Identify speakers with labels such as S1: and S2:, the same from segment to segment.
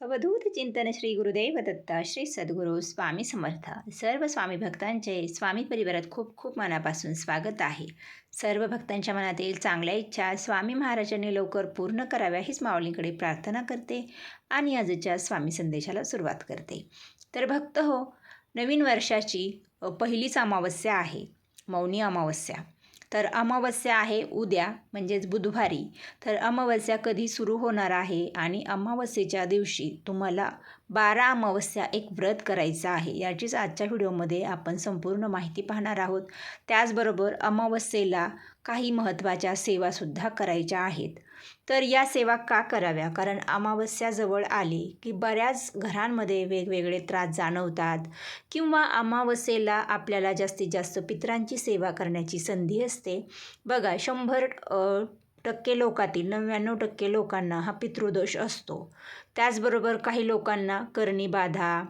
S1: अवधूत चिंतन श्री गुरुदेव दत्त श्री सद्गुरू स्वामी समर्थ. सर्व स्वामी भक्तांचे स्वामी परिवारात खूप खूप मनापासून स्वागत आहे. सर्व भक्तांच्या मनातील चांगल्या इच्छा स्वामी महाराजांनी लवकर पूर्ण कराव्या हीच माऊलींकडे प्रार्थना करते आणि आजच्या स्वामी संदेशाला सुरुवात करते. तर भक्त हो नवीन वर्षाची पहिलीच अमावस्या आहे मौनी अमावस्या. तर अमावस्या आहे उद्या म्हणजेच बुधवारी. तर अमावस्या कधी सुरू होणार आहे आणि अमावस्येच्या दिवशी तुम्हाला बारा अमावस्या एक व्रत करायचं आहे. याचीच आजच्या व्हिडिओमध्ये आपण संपूर्ण माहिती पाहणार आहोत. त्याचबरोबर अमावस्येला काही महत्त्वाच्या सेवासुद्धा करायच्या आहेत. तर या सेवा का कराव्या? कारण अमावस्या जवळ आली की बऱ्याच घरांमध्ये वेगवेगळे त्रास जाणवतात किंवा अमावस्येला आपल्याला जास्तीत जास्त पितरांची सेवा करण्याची संधी असते. बघा शंभर टक्के लोकातील नव्याण्णव टक्के लोकांना हा पितृदोष असतो. त्याचबरोबर काही लोकांना करणी बाधा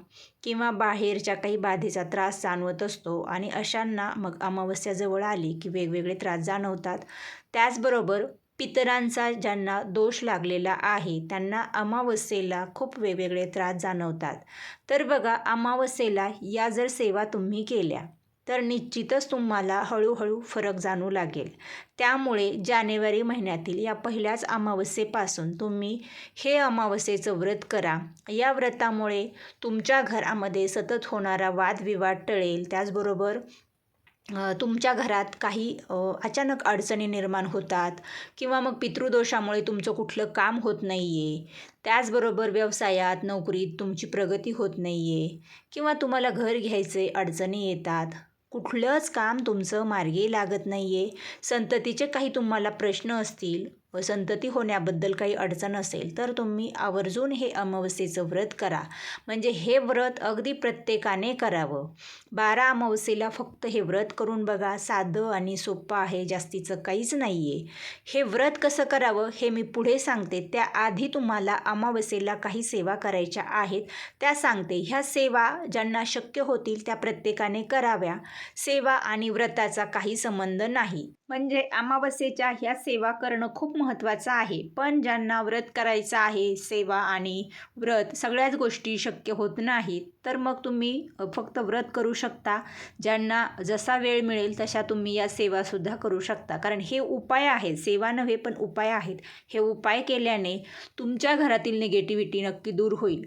S1: किंवा बाहेरच्या काही बाधेचा त्रास जाणवत असतो आणि अशांना मग अमावस्या जवळ आली की वेगवेगळे त्रास जाणवतात. त्याचबरोबर पितरांचा ज्यांना दोष लागलेला आहे त्यांना अमावस्येला खूप वेगवेगळे त्रास जाणवतात. तर बघा अमावस्येला या जर सेवा तुम्ही केल्या तर निश्चितच तुम्हाला हळूहळू फरक जाणू लागेल. त्यामुळे जानेवारी महिन्यातील या पहिल्याच अमावस्येपासून तुम्ही हे अमावस्येचं व्रत करा. या व्रतामुळे तुमच्या घरामध्ये सतत होणारा वादविवाद टळेल. त्याचबरोबर तुमच्या घरात काही अचानक अडचणी निर्माण होतात किंवा मग पितृदोषामुळे तुमचं कुठलं काम होत नाही आहे त्याचबरोबर व्यवसायात नोकरीत तुमची प्रगती होत नाही आहे किंवा तुम्हाला घर घ्यायचे अडचणी येतात. कुठलंच काम तुमचं मार्गी लागत नाही आहे संततीचे काही तुम्हाला प्रश्न असतील व संतती होण्याबद्दल काही अडचण असेल तर तुम्ही आवर्जून हे अमावस्येचं व्रत करा. म्हणजे हे व्रत अगदी प्रत्येकाने करावं. बारा अमावस्येला फक्त हे व्रत करून बघा साधं आणि सोपं आहे जास्तीचं काहीच नाही आहे हे व्रत कसं करावं हे मी पुढे सांगते. त्याआधी तुम्हाला अमावस्येला काही सेवा करायच्या आहेत त्या सांगते. ह्या सेवा ज्यांना शक्य होतील त्या प्रत्येकाने कराव्या. सेवा आणि व्रताचा काही संबंध नाही. म्हणजे अमावस्येच्या ह्या सेवा करणं खूप महत्त्वाचं आहे. पण ज्यांना व्रत करायचं आहे सेवा आणि व्रत सगळ्याच गोष्टी शक्य होत नाहीत तर मग तुम्ही फक्त व्रत करू शकता. ज्यांना जसा वेळ मिळेल तशा तुम्ही या सेवासुद्धा करू शकता. कारण हे उपाय आहेत. सेवा नव्हे पण उपाय आहेत. हे उपाय केल्याने तुमच्या घरातील निगेटिव्हिटी नक्की दूर होईल.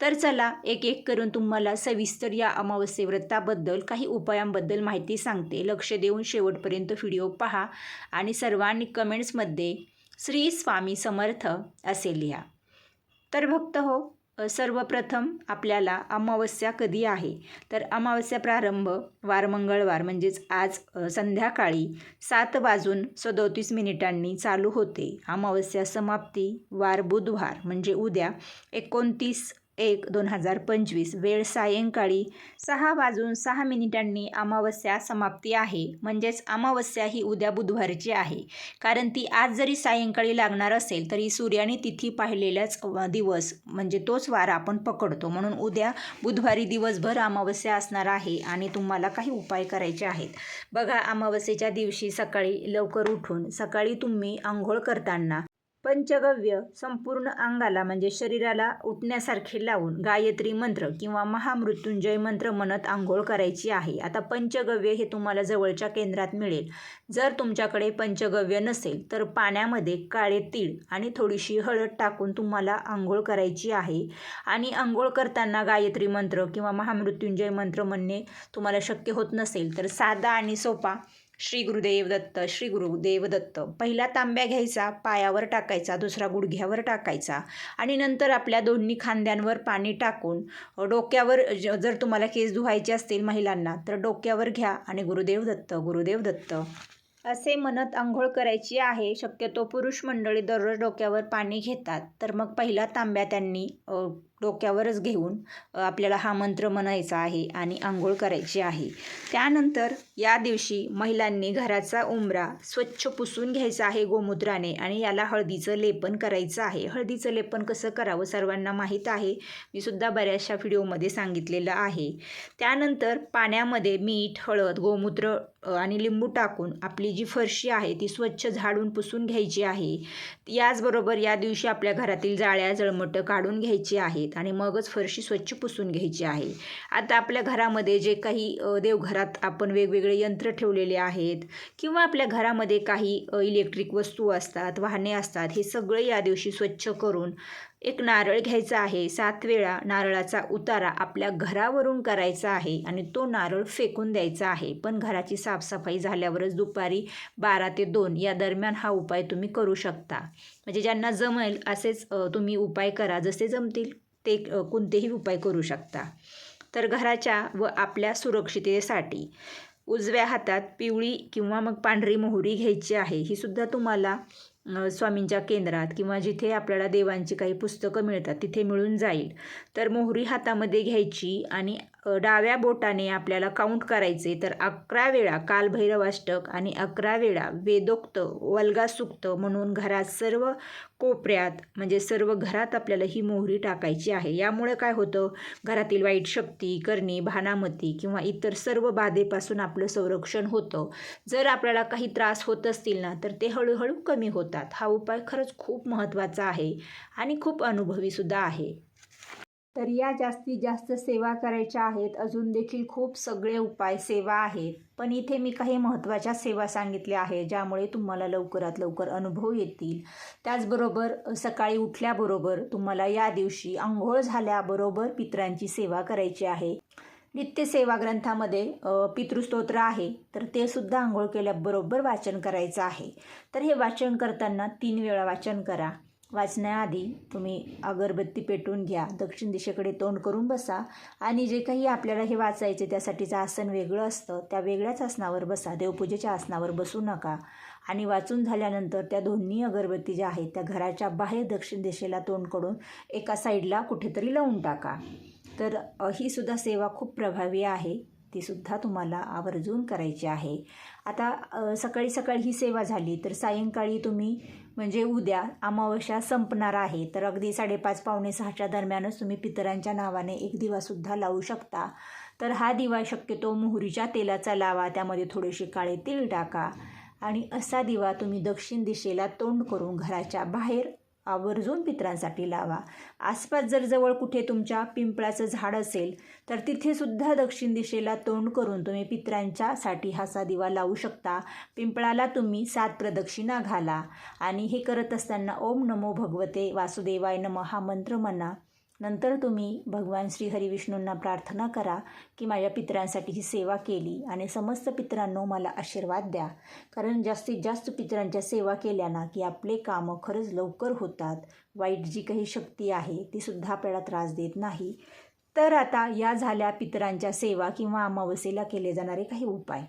S1: तर चला एक एक करून तुम्हाला सविस्तर या अमावस्ये व्रताबद्दल काही उपायांबद्दल माहिती सांगते. लक्ष देऊन शेवटपर्यंत व्हिडिओ पहा आणि सर्वांनी कमेंट्समध्ये श्री स्वामी समर्थ असे लिहा. तर भक्त हो सर्वप्रथम आपल्याला अमावस्या कधी आहे? तर अमावस्या प्रारंभ वार मंगळवार म्हणजेच आज संध्याकाळी सात वाजून सदोतीस मिनिटांनी चालू होते. अमावस्या समाप्ती वार बुधवार म्हणजे उद्या एकोणतीस एक दोन हजार पंचवीस. वेळ सायंकाळी सहा वाजून सहा मिनिटांनी अमावस्या समाप्ती आहे. म्हणजेच अमावस्या ही उद्या बुधवारची आहे. कारण ती आज जरी सायंकाळी लागणार असेल तरी सूर्याने तिथी पाहिलेलाच दिवस म्हणजे तोच वार आपण पकडतो. म्हणून उद्या बुधवारी दिवसभर अमावस्या असणार आहे आणि तुम्हाला काही उपाय करायचे आहेत. बघा अमावस्येच्या दिवशी सकाळी लवकर उठून सकाळी तुम्ही आंघोळ करताना पंचगव्य संपूर्ण अंगाला म्हणजे शरीराला उठण्यासारखे लावून गायत्री मंत्र किंवा महामृत्युंजय मंत्र म्हणत आंघोळ करायची आहे. आता पंचगव्य हे तुम्हाला जवळच्या केंद्रात मिळेल. जर तुमच्याकडे पंचगव्य नसेल तर पाण्यामध्ये काळे तीळ आणि थोडीशी हळद टाकून तुम्हाला आंघोळ करायची आहे. आणि आंघोळ करताना गायत्री मंत्र किंवा महामृत्युंजय मंत्र म्हणणे तुम्हाला शक्य होत नसेल तर साधा आणि सोपा श्री गुरुदेव दत्त श्री गुरुदेव दत्त पहिला तांब्या घ्यायचा पायावर टाकायचा दुसरा गुडघ्यावर टाकायचा आणि नंतर आपल्या दोन्ही खांद्यांवर पाणी टाकून डोक्यावर ज- जर तुम्हाला केस धुवायचे असतील महिलांना तर डोक्यावर घ्या आणि गुरुदेव दत्त गुरुदेव दत्त असे म्हणत आंघोळ करायची आहे. शक्यतो पुरुष मंडळी दररोज डोक्यावर पाणी घेतात. तर मग पहिला तांब्या त्यांनी डोक्यावरच घेऊन आपल्याला हा मंत्र म्हणायचा आहे आणि आंघोळ करायची आहे. त्यानंतर या दिवशी महिलांनी घराचा उंबरा स्वच्छ पुसून घ्यायचा आहे गोमूत्राने आणि याला हळदीचं लेपन करायचं आहे. हळदीचं लेपन कसं करावं सर्वांना माहीत आहे. मी सुद्धा बऱ्याचशा व्हिडिओमध्ये सांगितलेलं आहे. त्यानंतर पाण्यामध्ये मीठ हळद गोमूत्र आणि लिंबू टाकून आपली जी फरशी आहे ती स्वच्छ झाडून पुसून घ्यायची आहे. याचबरोबर या दिवशी आपल्या घरातील जाळ्या जळमटं काढून घ्यायची आहेत. आणि मगच फरशी स्वच्छ पुसून घ्यायची आहे. आता आपल्या घरामध्ये जे काही देवघरात आपण वेगवेगळे यंत्र ठेवलेले आहेत किंवा आपल्या घरामध्ये काही इलेक्ट्रिक वस्तू असतात वाहने असतात हे सगळे या दिवशी स्वच्छ करून एक नारळ घ्यायचा आहे. सात वेळा नारळाचा उतारा आपल्या घरावरून करायचा आहे आणि तो नारळ फेकून द्यायचा आहे. पण घराची साफसफाई झाल्यावरच दुपारी बारा ते दोन या दरम्यान हा उपाय तुम्ही करू शकता. म्हणजे ज्यांना जमेल असेच तुम्ही उपाय करा जसे जमतील. ते कोणतेही उपाय करू शकता. तर घराच्या व आपल्या सुरक्षिततेसाठी उजव्या हातात पिवळी किंवा मग पांढरी मोहरी घ्यायची आहे. ही सुद्धा तुम्हाला स्वामींच्या केंद्रात किंवा जिथे आपल्याला देवांची काही पुस्तकं मिळतात तिथे मिळून जाईल. तर मोहरी हातामध्ये घ्यायची आणि डाव्या बोटाने आपल्याला काउंट करायचे तर अकरा वेळा कालभैरवाष्टक आणि अकरा वेळा वेदोक्त वल्गासुक्त म्हणून घरात सर्व कोपऱ्यात म्हणजे सर्व घरात आपल्याला ही मोहरी टाकायची आहे. यामुळे काय होतं? घरातील वाईट शक्ती करणी भानामती किंवा इतर सर्व बाधेपासून आपलं संरक्षण होतं. जर आपल्याला काही त्रास होत असतील ना तर ते हळूहळू कमी होतात. हा उपाय खरंच खूप महत्त्वाचा आहे आणि खूप अनुभवीसुद्धा आहे. तर या जास्तीत जास्त सेवा करायच्या आहेत. अजून देखील खूप सगळे उपाय सेवा आहेत. पण इथे मी काही महत्त्वाच्या सेवा सांगितल्या आहेत ज्यामुळे तुम्हाला लवकरात लवकर अनुभव येतील. त्याचबरोबर सकाळी उठल्याबरोबर तुम्हाला या दिवशी आंघोळ झाल्याबरोबर पितरांची सेवा करायची आहे. नित्य सेवा ग्रंथामध्ये पितृस्तोत्र आहे. तर ते सुद्धा आंघोळ केल्याबरोबर वाचन करायचं आहे. तर हे वाचन करताना तीन वेळा वाचन करा. वाचण्याआधी तुम्ही अगरबत्ती पेटून घ्या दक्षिण दिशेकडे तोंड करून बसा आणि जे काही आपल्याला हे वाचायचे त्यासाठीचं आसन वेगळं असतं त्या वेगळ्याच आसनावर बसा देवपूजेच्या आसनावर बसू नका. आणि वाचून झाल्यानंतर त्या दोन्ही अगरबत्ती ज्या आहेत त्या घराच्या बाहेर दक्षिण दिशेला तोंड करून एका साईडला कुठेतरी लावून टाका. तर ही सुद्धा सेवा खूप प्रभावी आहे ती सुद्धा तुम्हाला आवर्जून करायची आहे. आता सकाळी सकाळी ही सेवा झाली तर सायंकाळी तुम्ही म्हणजे उद्या अमावस्या संपणार आहे तर अगदी साडेपाच पावणे सहाच्या दरम्यानच तुम्ही पितरांच्या नावाने एक दिवासुद्धा लावू शकता. तर हा दिवा शक्यतो मोहरीच्या तेलाचा लावा त्यामध्ये थोडेसे काळे तीळ टाका आणि असा दिवा तुम्ही दक्षिण दिशेला तोंड करून घराच्या बाहेर आवर्जून पितरांसाठी लावा. आसपास जर जवळ कुठे तुमच्या पिंपळाचं झाड असेल तर तिथेसुद्धा दक्षिण दिशेला तोंड करून तुम्ही पित्रांच्यासाठी हासा दिवा लावू शकता. पिंपळाला तुम्ही सात प्रदक्षिणा घाला. आणि हे करत असताना ओम नमो भगवते वासुदेवाय नम हा मंत्र म्हणा. नंतर तुम्ही भगवान श्री हरिविष्णूंना प्रार्थना करा की माझ्या पित्रांसाठी ही सेवा केली आणि समस्त पितरांनो मला आशीर्वाद द्या. कारण जास्तीत जास्त पितरांच्या सेवा केल्याना की आपले कामं खरंच लवकर होतात. वाईट जी काही शक्ती आहे ती सुद्धा आपल्याला त्रास देत नाही. तर आता या झाल्या पितरांच्या सेवा किंवा अमावस्येला केले जाणारे काही उपाय.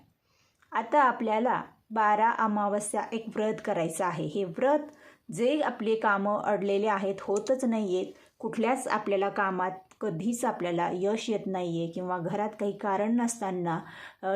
S1: आता आपल्याला बारा अमावस्या एक व्रत करायचं आहे. हे व्रत जे आपले कामं अडलेले आहेत होतच नाही आहेत कुठल्याच आपल्याला कामात कधीच आपल्याला यश येत नाही आहे किंवा घरात काही कारण नसताना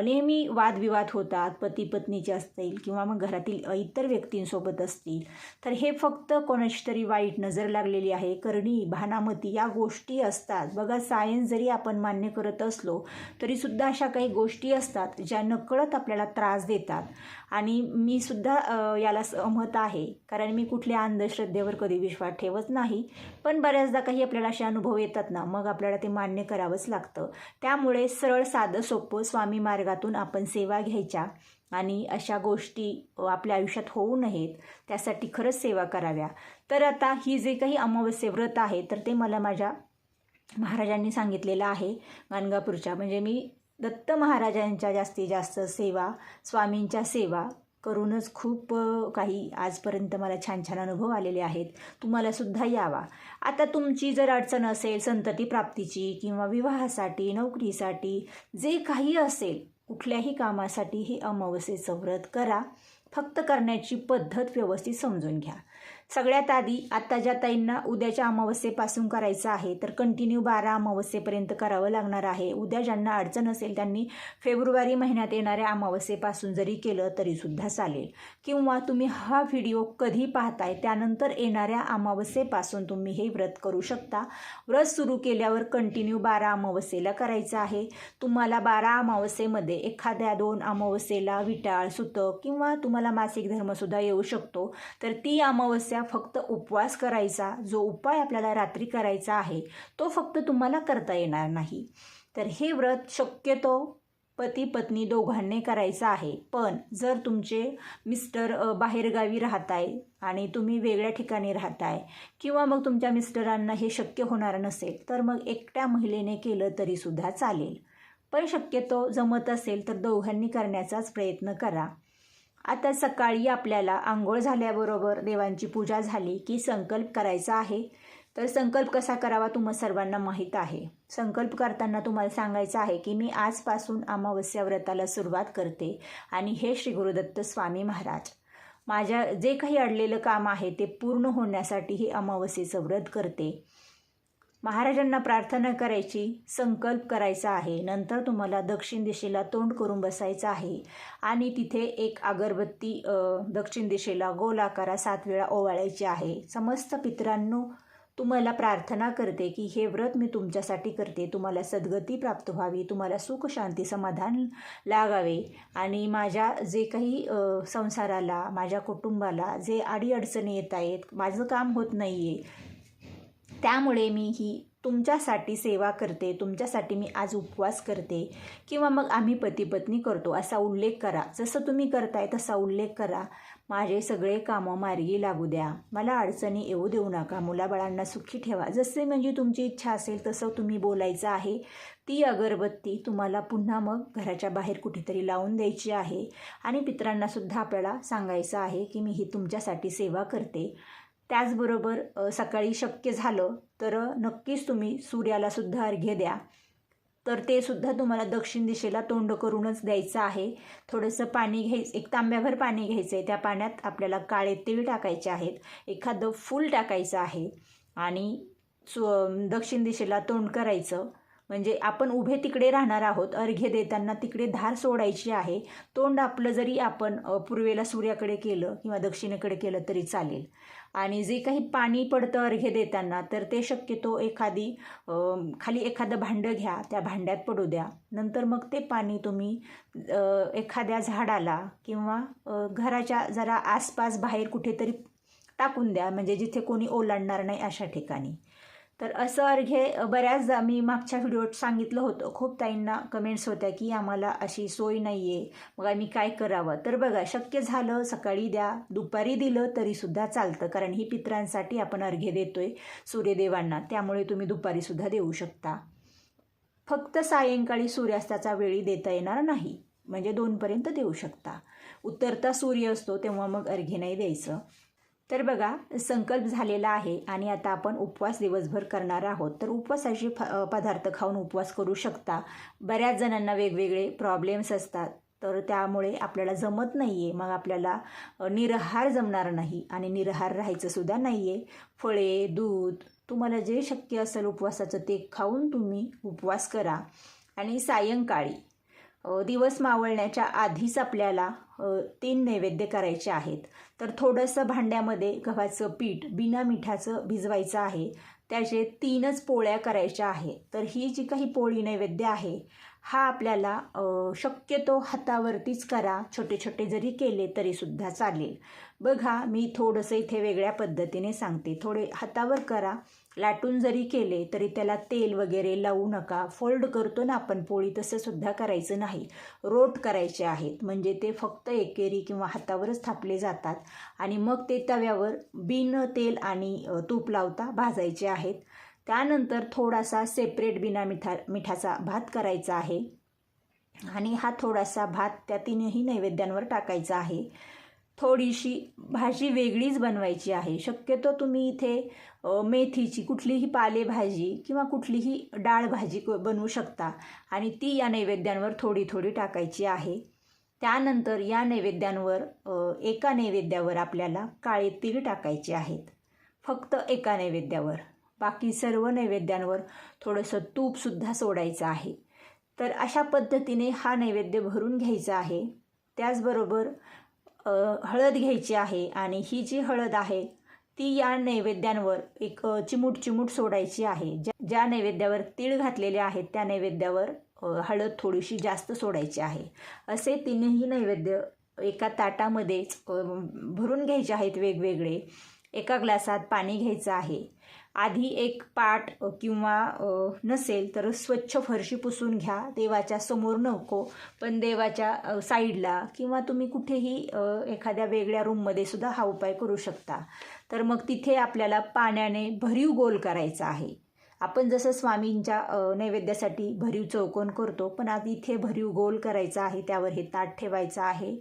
S1: नेहमी वादविवाद होतात पती पत्नीचे असतील किंवा मग घरातील इतर व्यक्तींसोबत असतील. तर हे फक्त कोणाची तरी वाईट नजर लागलेली आहे करणी भानामती या गोष्टी असतात. बघा सायन्स जरी आपण मान्य करत असलो तरीसुद्धा अशा काही गोष्टी असतात ज्या नकळत आपल्याला त्रास देतात. आणि मी सुद्धा याला सहमत आहे. कारण मी कुठल्या अंधश्रद्धेवर कधी विश्वास ठेवत नाही. पण बऱ्याचदा काही आपल्याला असे अनुभव येतात ना मग आपल्याला ते मान्य करावंच लागतं. त्यामुळे सरळ साधं सोपं स्वामी मार्गातून आपण सेवा घ्यायच्या आणि अशा गोष्टी आपल्या आयुष्यात होऊ नयेत त्यासाठी खरंच सेवा कराव्या. तर आता ही जे काही अमावस्ये व्रत आहे तर ते मला माझ्या महाराजांनी सांगितलेलं आहे गाणगापूरच्या म्हणजे मी दत्त महाराजांच्या जास्तीत जास्त सेवा स्वामींच्या सेवा करूनच खूप काही आजपर्यंत मला छान छान अनुभव आलेले आहेत. तुम्हालासुद्धा यावा. आता तुमची जर अडचण असेल संतती प्राप्तीची किंवा विवाहासाठी नोकरीसाठी जे काही असेल कुठल्याही कामासाठी हे अमावस्येचं व्रत करा. फक्त करण्याची पद्धत व्यवस्थित समजून घ्या. सगळ्यात आधी आत्ता ज्या ताईंना उद्याच्या अमावस्येपासून करायचं आहे. तर कंटिन्यू बारा अमावस्येपर्यंत करावं लागणार आहे. उद्या ज्यांना अडचण असेल त्यांनी फेब्रुवारी महिन्यात येणाऱ्या अमावस्येपासून जरी केलं तरीसुद्धा चालेल. किंवा तुम्ही हा व्हिडिओ कधी पाहताय त्यानंतर येणाऱ्या अमावस्येपासून तुम्ही हे व्रत करू शकता. व्रत सुरू केल्यावर कंटिन्यू बारा अमावस्येला करायचं आहे. तुम्हाला बारा अमावस्येमध्ये एखाद्या दोन अमावस्येला विटाळ सुतक किंवा तुम्हाला मासिक धर्मसुद्धा येऊ शकतो. तर ती अमावस्या फक्त उपवास करायचा जो उपाय आपल्याला रात्री करायचा आहे तो फक्त तुम्हाला करता येणार नाही. तर हे व्रत शक्यतो पती पत्नी दोघांनी करायचं आहे. पण जर तुमचे मिस्टर बाहेरगावी राहत आहे आणि तुम्ही वेगळ्या ठिकाणी राहताय किंवा मग तुमच्या मिस्टरांना हे शक्य होणार नसेल तर मग एकट्या महिलेने केलं तरीसुद्धा चालेल. पण शक्यतो जमत असेल तर दोघांनी करण्याचाच प्रयत्न करा. आता सकाळी आपल्याला आंघोळ झाल्याबरोबर देवांची पूजा झाली की संकल्प करायचा आहे. तर संकल्प कसा करावा तुम्हा सर्वांना माहीत आहे. संकल्प करताना तुम्हाला सांगायचं आहे की मी आजपासून अमावस्या व्रताला सुरुवात करते आणि हे श्री गुरुदत्त स्वामी महाराज माझ्या जे काही अडलेलं काम आहे ते पूर्ण होण्यासाठी हे अमावस्येचं व्रत करते. महाराजांना प्रार्थना करायची संकल्प करायचा आहे. नंतर तुम्हाला दक्षिण दिशेला तोंड करून बसायचं आहे. आणि तिथे एक अगरबत्ती दक्षिण दिशेला गोल आकारा सात वेळा ओवाळायची आहे. समस्त पितरांनो तुम्हाला प्रार्थना करते की हे व्रत मी तुमच्यासाठी करते. तुम्हाला सद्गती प्राप्त व्हावी. तुम्हाला सुख शांती समाधान लागावे. आणि माझ्या जे काही संसाराला माझ्या कुटुंबाला जे अडीअडचणी येत आहेत माझं काम होत नाही आहे त्यामुळे मी ही तुमच्यासाठी सेवा करते तुमच्यासाठी मी आज उपवास करते किंवा मग आम्ही पतीपत्नी करतो असा उल्लेख करा. जसं तुम्ही करताय तसा उल्लेख करा. माझे सगळे कामं मार्गी लागू द्या. मला अडचणी येऊ देऊ नका. मुलाबाळांना सुखी ठेवा. जसे म्हणजे तुमची इच्छा असेल तसं तुम्ही बोलायचं आहे. ती अगरबत्ती तुम्हाला पुन्हा मग घराच्या बाहेर कुठेतरी लावून द्यायची आहे. आणि पित्रांनासुद्धा आपल्याला सांगायचं आहे की मी ही तुमच्यासाठी सेवा करते. त्याचबरोबर सकाळी शक्य झालं तर नक्कीच तुम्ही सूर्याला सुद्धा अर्घ्य द्या. तर ते सुद्धा तुम्हाला दक्षिण दिशेला तोंड करूनच द्यायचं आहे. थोडंसं पाणी घ्यायचं एक तांब्याभर पाणी घ्यायचं आहे त्या पाण्यात आपल्याला काळे तीळ टाकायचे आहेत. एखादं फूल टाकायचं आहे. आणि सु दक्षिण दिशेला तोंड करायचं. म्हणजे आपण उभे तिकडे राहणार आहोत अर्घ्य देताना तिकडे धार सोडायची आहे तोंड आपलं जरी आपण पूर्वेला सूर्याकडे केलं किंवा दक्षिणेकडे केलं तरी चालेल. आणि जे काही पाणी पडतं अर्घ्य देताना तर ते शक्यतो एखादी खाली एखादं भांडं घ्या त्या भांड्यात पडू द्या. नंतर मग ते पाणी तुम्ही एखाद्या झाडाला किंवा घराच्या जरा आसपास बाहेर कुठेतरी टाकून द्या म्हणजे जिथे कोणी ओलांडणार नाही अशा ठिकाणी. तर असं अर्घ्य बऱ्याचदा मी मागच्या व्हिडिओत सांगितलं होतं. खूप ताईंना कमेंट्स होत्या की आम्हाला अशी सोय नाही आहे मग आम्ही काय करावं? तर बघा शक्य झालं सकाळी द्या. दुपारी दिलं तरीसुद्धा चालतं. कारण ही पित्रांसाठी आपण अर्घ्य आहे सूर्यदेवांना. त्यामुळे तुम्ही दुपारीसुद्धा देऊ शकता. फक्त सायंकाळी सूर्यास्ताचा वेळी देता येणार नाही. म्हणजे दोनपर्यंत देऊ शकता. उतरता सूर्य असतो तेव्हा मग अर्घ्य नाही द्यायचं. तर बघा संकल्प झालेला आहे आणि आता आपण उपवास दिवसभर करणार आहोत. तर उपवासाचे फ पदार्थ खाऊन उपवास करू शकता. बऱ्याच जणांना वेगवेगळे प्रॉब्लेम्स असतात. तर त्यामुळे आपल्याला जमत नाही आहे मग आपल्याला निरहार जमणार नाही आणि निरहार राहायचंसुद्धा नाही आहे फळे दूध तुम्हाला जे शक्य असेल उपवासाचं ते खाऊन तुम्ही उपवास करा. आणि सायंकाळी दिवस मावळण्याच्या आधीच आपल्याला तीन नैवेद्य करायचे आहेत. तर थोडंसं भांड्यामध्ये गव्हाचं पीठ बिना मिठाचं भिजवायचं आहे. त्याचे तीनच पोळ्या करायच्या आहे. तर ही जी काही पोळी नैवेद्य आहे हा आपल्याला शक्यतो हातावरतीच करा. छोटे छोटे जरी केले तरीसुद्धा चालेल. बघा मी थोडंसं इथे वेगळ्या पद्धतीने सांगते. थोडे हातावर करा. लाटून जरी केले तरी त्याला तेल वगैरे लावू नका. फोल्ड करतो ना आपण पोळी तसं सुद्धा करायचं नाही. रोट करायचे आहेत. म्हणजे ते फक्त एकेरी किंवा हातावरच थापले जातात. आणि मग ते तव्यावर बिन तेल आणि तूप लावता भाजायचे आहेत. त्यानंतर थोडासा सेपरेट बिना मिठा मिठाचा भात करायचा आहे. आणि हा थोडासा भात त्या तीनही नैवेद्यांवर टाकायचा आहे. थोडीशी भाजी वेगळीच बनवायची आहे. शक्यतो तुम्ही इथे मेथीची कुठलीही पालेभाजी किंवा कुठलीही डाळ भाजी क- बनवू शकता. आणि ती या नैवेद्यांवर थोडी थोडी टाकायची आहे. त्यानंतर या नैवेद्यांवर एका नैवेद्यावर आपल्याला काळे तीळ टाकायचे आहेत. फक्त एका नैवेद्यावर. बाकी सर्व नैवेद्यांवर थोडंसं तूपसुद्धा सोडायचं आहे. तर अशा पद्धतीने हा नैवेद्य भरून घ्यायचा आहे. त्याचबरोबर हळद घ्यायची आहे आणि ही जी हळद आहे ती या नैवेद्यांवर एक चिमूट चिमूट सोडायची आहे. ज्या ज्या नैवेद्यावर तीळ घातलेले आहेत त्या नैवेद्यावर हळद थोडीशी जास्त सोडायची आहे. असे तीनही नैवेद्य एका ताटामध्येच भरून घ्यायचे आहेत वेगवेगळे. एका ग्लासात पाणी घ्यायचं आहे. आधी एक पाट किंवा नसेल तर स्वच्छ फरशी पुसून घ्या. देवाच्या समोर नको पण देवाच्या साईडला किंवा तुम्ही कुठेही एखाद्या वेगळ्या रूममध्ये सुद्धा हा उपाय करू शकता. तर मग तिथे आपल्याला पाण्याने भरीव गोल करायचा आहे. आपण जसं स्वामींच्या नैवेद्यासाठी भरीव चौकोन करतो पण आधी इथे भरीव गोल करायचा आहे त्यावर हे ताट ठेवायचं आहे.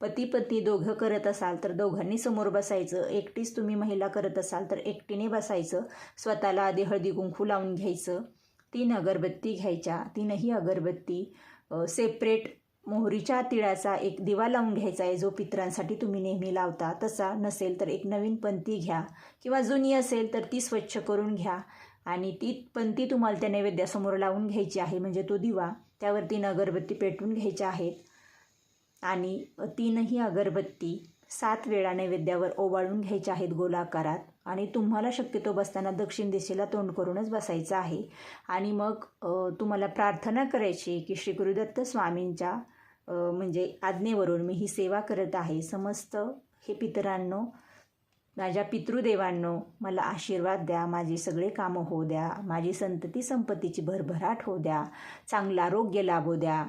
S1: पती पत्नी दोघं करत असाल तर दोघांनी समोर बसायचं. एकटीच तुम्ही महिला करत असाल तर एकटीने बसायचं. स्वतःला आधी हळदी कुंकू लावून घ्यायचं. तीन अगरबत्ती घ्यायच्या. तीनही अगरबत्ती सेपरेट मोहरीच्या तिळाचा एक दिवा लावून घ्यायचा आहे जो पितरांसाठी तुम्ही नेहमी लावता. तसा नसेल तर एक नवीन पंती घ्या किंवा जुनी असेल तर ती स्वच्छ करून घ्या. आणि ती पंती तुम्हाला त्या नैवेद्यासमोर लावून घ्यायची आहे म्हणजे तो दिवा. त्यावर तीन अगरबत्ती पेटवून घ्यायच्या आहेत. आणि तीनही अगरबत्ती सात वेळा नैवेद्यावर ओवाळून घ्यायच्या आहेत गोलाकारात. आणि तुम्हाला शक्यतो बसताना दक्षिण दिशेला तोंड करूनच बसायचं आहे. आणि मग तुम्हाला प्रार्थना करायची की श्री गुरुदत्त स्वामींच्या म्हणजे आज्ञेवरून मी ही सेवा करत आहे. समस्त हे पितरांनो माझ्या पितृदेवांनो मला आशीर्वाद द्या माझी सगळे कामं होऊ द्या माझी संतती संपत्तीची भरभराट होऊ द्या चांगलं आरोग्य लाभू द्या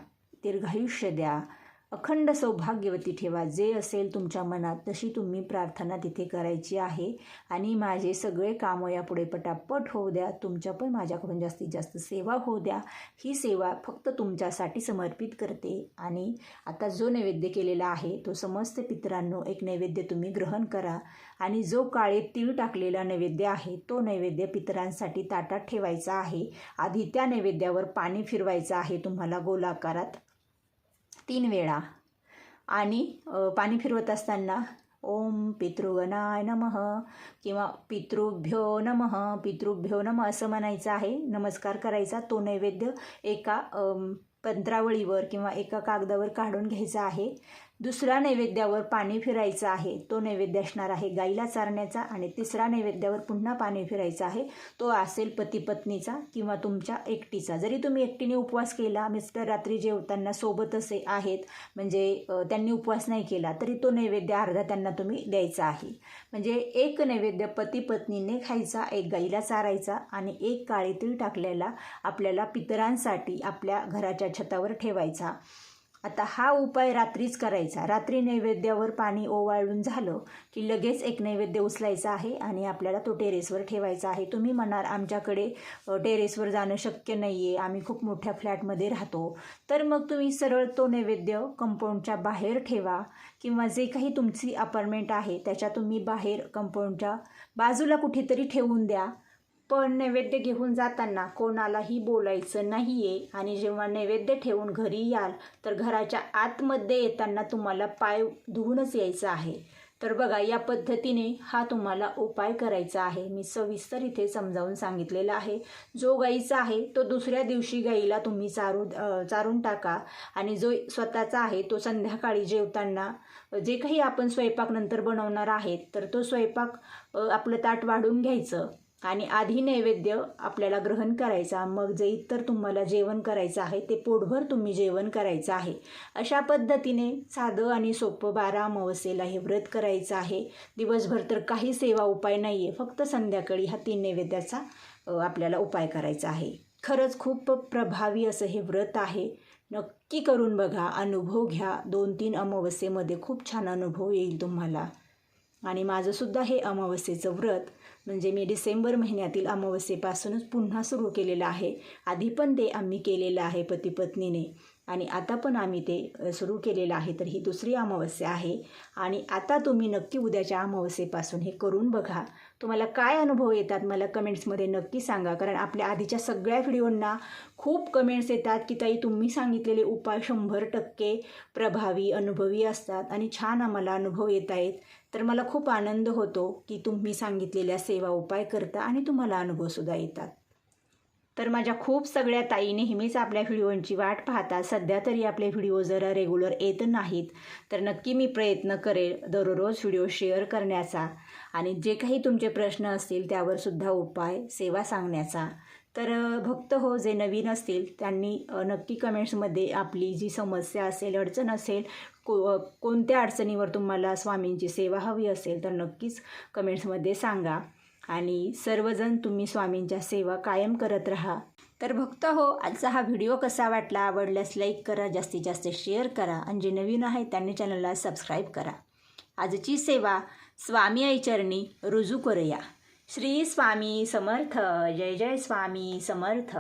S1: दीर्घायुष्य द्या अखंड सौभाग्यवती ठेवा. जे असेल तुमच्या मनात तशी तुम्ही प्रार्थना तिथे करायची आहे. आणि माझे सगळे कामं यापुढे पटापट होऊ द्या. तुमच्या पण माझ्याकडून जास्तीत जास्त सेवा होऊ द्या. ही सेवा फक्त तुमच्यासाठी समर्पित करते. आणि आता जो नैवेद्य केलेला आहे तो समस्त पितरांनो एक नैवेद्य तुम्ही ग्रहण करा. आणि जो काळे तीळ टाकलेला नैवेद्य आहे तो नैवेद्य पितरांसाठी ताटात ठेवायचा आहे. आधी त्या नैवेद्यावर पाणी फिरवायचं आहे तुम्हाला गोलाकारात. तीन वेळा. आणि पाणी फिरवत असताना ओम पितृगणाय नमः किंवा पितृभ्यो नमः पितृभ्यो नमः असं म्हणायचं आहे. नमस्कार करायचा तो नैवेद्य एका पंत्रावळीवर किंवा एका कागदावर काढून घ्यायचा आहे. दुसऱ्या नैवेद्यावर पाणी फिरायचं आहे. तो नैवेद्य असणार आहे गाईला चारण्याचा आणि तिसरा नैवेद्यावर पुन्हा पाणी फिरायचं आहे. तो असेल पती पत्नीचा किंवा तुमच्या एकटीचा. जरी तुम्ही एकटीने उपवास केला मिस्टर रात्री जेवताना सोबत असे आहेत म्हणजे त्यांनी उपवास नाही केला तरी तो नैवेद्य अर्धा त्यांना तुम्ही द्यायचा आहे. म्हणजे एक नैवेद्य पती पत्नीने खायचा एक गाईला चारायचा आणि एक काळीतील टाकलेला आपल्याला पितरांसाठी आपल्या घराच्या छतावर ठेवायचा. आता हा उपाय रात्रीच करायचा. रात्री नैवेद्यावर पाणी ओवाळून झालं की लगेच एक नैवेद्य उचलायचा आहे आणि आपल्याला तो टेरेसवर ठेवायचा आहे. तुम्ही म्हणाल आमच्याकडे टेरेसवर जाणं शक्य नाही आहे आम्ही खूप मोठ्या फ्लॅटमध्ये राहतो. तर मग तुम्ही सरळ तो नैवेद्य कंपाऊंडच्या बाहेर ठेवा किंवा जे काही तुमची अपार्टमेंट आहे त्याच्या तुम्ही बाहेर कंपाऊंडच्या बाजूला कुठेतरी ठेवून द्या. पण नैवेद्य घेऊन जाताना कोणालाही बोलायचं नाही आहे आणि जेव्हा नैवेद्य ठेवून घरी याल तर घराच्या आतमध्ये येताना तुम्हाला पाय धुवूनच यायचं आहे. तर बघा या पद्धतीने हा तुम्हाला उपाय करायचा आहे. मी सविस्तर इथे समजावून सांगितलेला आहे. जो गाईचा आहे तो दुसऱ्या दिवशी गाईला तुम्ही चारू चारून टाका. आणि जो स्वतःचा आहे तो संध्याकाळी जेवताना जे काही आपण स्वयंपाक नंतर बनवणार आहेत तर तो स्वयंपाक आपलं ताट वाढून घ्यायचं. आणि आधी नैवेद्य आपल्याला ग्रहण करायचा मग जे इतर तुम्हाला जेवण करायचं आहे ते पोटभर तुम्ही जेवण करायचं आहे. अशा पद्धतीने साधं आणि सोपं बारा अमावस्येला हे व्रत करायचं आहे. दिवसभर तर काही सेवा उपाय नाही आहे फक्त संध्याकाळी हा तीन नैवेद्याचा आपल्याला उपाय करायचा आहे. खरंच खूप प्रभावी असं हे व्रत आहे. नक्की करून बघा अनुभव घ्या. दोन तीन अमावस्येमध्ये खूप छान अनुभव येईल तुम्हाला. आणि माझंसुद्धा हे अमावस्येचं व्रत म्हणजे मी डिसेंबर महिन्यातील अमावस्येपासूनच पुन्हा सुरू केलेलं आहे. आधी पण ते आम्ही केलेलं आहे पती पत्नीने आणि आता पण आम्ही ते सुरू केलेलं आहे तर ही दुसरी अमावस्या आहे. आणि आता तुम्ही नक्की उद्याच्या अमावस्येपासून हे करून बघा. तुम्हाला काय अनुभव येतात मला कमेंट्समध्ये नक्की सांगा. कारण आपल्या आधीच्या सगळ्या व्हिडिओंना खूप कमेंट्स येतात की ताई तुम्ही सांगितलेले उपाय शंभर टक्के प्रभावी अनुभवी असतात. आणि छान आम्हाला अनुभव येत आहेत तर मला खूप आनंद होतो की तुम्ही सांगितलेल्या सेवा उपाय करता आणि तुम्हाला अनुभवसुद्धा येतात. तर माझ्या खूप सगळ्या ताई नेहमीच आपल्या व्हिडिओंची वाट पाहतात सध्या तरी आपले व्हिडिओ जरा रेग्युलर येत नाहीत. तर नक्की मी प्रयत्न करेल दररोज व्हिडिओ शेअर करण्याचा आणि जे काही तुमचे प्रश्न असतील त्यावर सुद्धा उपाय सेवा सांगण्याचा. तर भक्त हो जे नवीन असतील त्यांनी नक्की कमेंट्समध्ये आपली जी समस्या असेल अडचण असेल को कोणत्या अडचणीवर तुम्हाला स्वामींची सेवा हवी असेल तर नक्कीच कमेंट्समध्ये सांगा. आणि सर्वजण तुम्ही स्वामींच्या सेवा कायम करत राहा. तर भक्त हो आजचा हा व्हिडिओ कसा वाटला आवडल्यास लाईक करा जास्तीत जास्त शेअर करा आणि जे नवीन आहेत त्यांनी चॅनलला सबस्क्राईब करा. आजची सेवा स्वामी आईचरणी रुजू करूया. श्री स्वामी समर्थ जय जय स्वामी समर्थ.